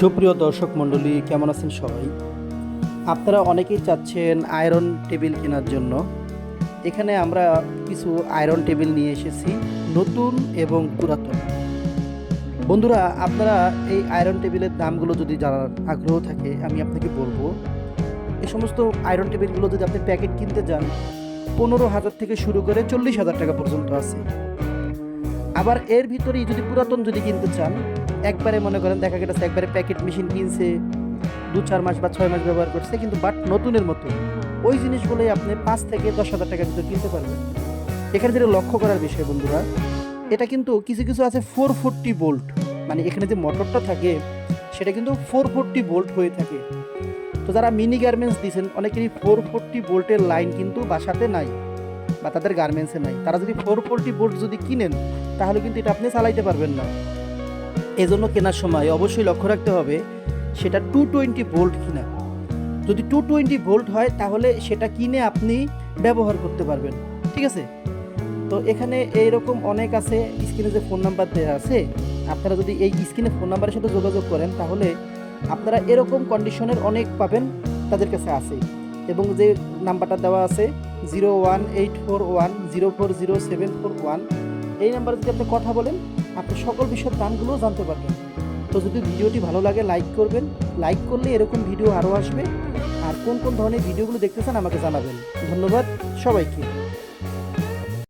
সুপ্রিয় দর্শক মণ্ডলী, কেমন আছেন সবাই? আপনারা অনেকেই চাচ্ছেন আয়রন টেবিল কেনার জন্য। এখানে আমরা কিছু আয়রন টেবিল নিয়ে এসেছি, নতুন এবং পুরাতন। বন্ধুরা, আপনারা এই আয়রন টেবিলের দামগুলো যদি জানার আগ্রহ থাকে, আমি আপনাকে বলব এই সমস্ত আয়রন টেবিলগুলো যদি আপনি প্যাকেট কিনতে যান, পনেরো হাজার থেকে শুরু করে চল্লিশ হাজার টাকা পর্যন্ত আছে। আবার এর ভিতরেই যদি পুরাতন যদি কিনতে চান একবারে মনে করেন দেখা গেছে একবারে প্যাকেট মেশিন কিনছে, দু চার মাস বা ছয় মাস ব্যবহার করছে, কিন্তু বাট নতুনের মতো। ওই জিনিসগুলোই আপনি পাঁচ থেকে দশ হাজার টাকা ভিতরে কিনতে পারবেন। এখানে যেটা লক্ষ্য করার বিষয় বন্ধুরা, এটা কিন্তু কিছু কিছু আছে ফোর ফোরটি বোল্ট মানে এখানে যে মোটরটা থাকে, সেটা কিন্তু ফোর ফোরটি বোল্ট হয়ে থাকে। তো যারা মিনি গার্মেন্টস দিয়েছেন, অনেকেরই ফোর ফোরটি বোল্টের লাইন কিন্তু বাসাতে নাই বা তাদের গার্মেন্টসে নাই। তারা যদি ফোর ফোরটি বোল্ট যদি কিনেন, তাহলে কিন্তু এটা আপনি চালাইতে পারবেন না। এজন্য কেনার সময় অবশ্যই লক্ষ্য রাখতে হবে, সেটা টু টোয়েন্টি ভোল্ট কিনা। যদি টু টোয়েন্টি ভোল্ট হয়, তাহলে সেটা কিনে আপনি ব্যবহার করতে পারবেন, ঠিক আছে? তো এখানে এইরকম অনেক আছে, স্ক্রিনে যে ফোন নাম্বার দেওয়া আছে, আপনারা যদি এই স্ক্রিনে ফোন নাম্বারের সাথে যোগাযোগ করেন, তাহলে আপনারা এরকম কন্ডিশনের অনেক পাবেন তাদের কাছে আছে। এবং যে নাম্বারটা দেওয়া আছে zero one eight four one zero four zero seven four one এই নাম্বারে যদি আপনি কথা বলেন আপনি সকল বিষয়ের গানগুলোও জানতে পারবেন। তো যদি ভিডিওটি ভালো লাগে, লাইক করবেন। লাইক করলে এরকম ভিডিও আরও আসবে। আর কোন কোন ধরনের ভিডিওগুলো দেখতে চান আমাকে জানাবেন। ধন্যবাদ সবাইকে।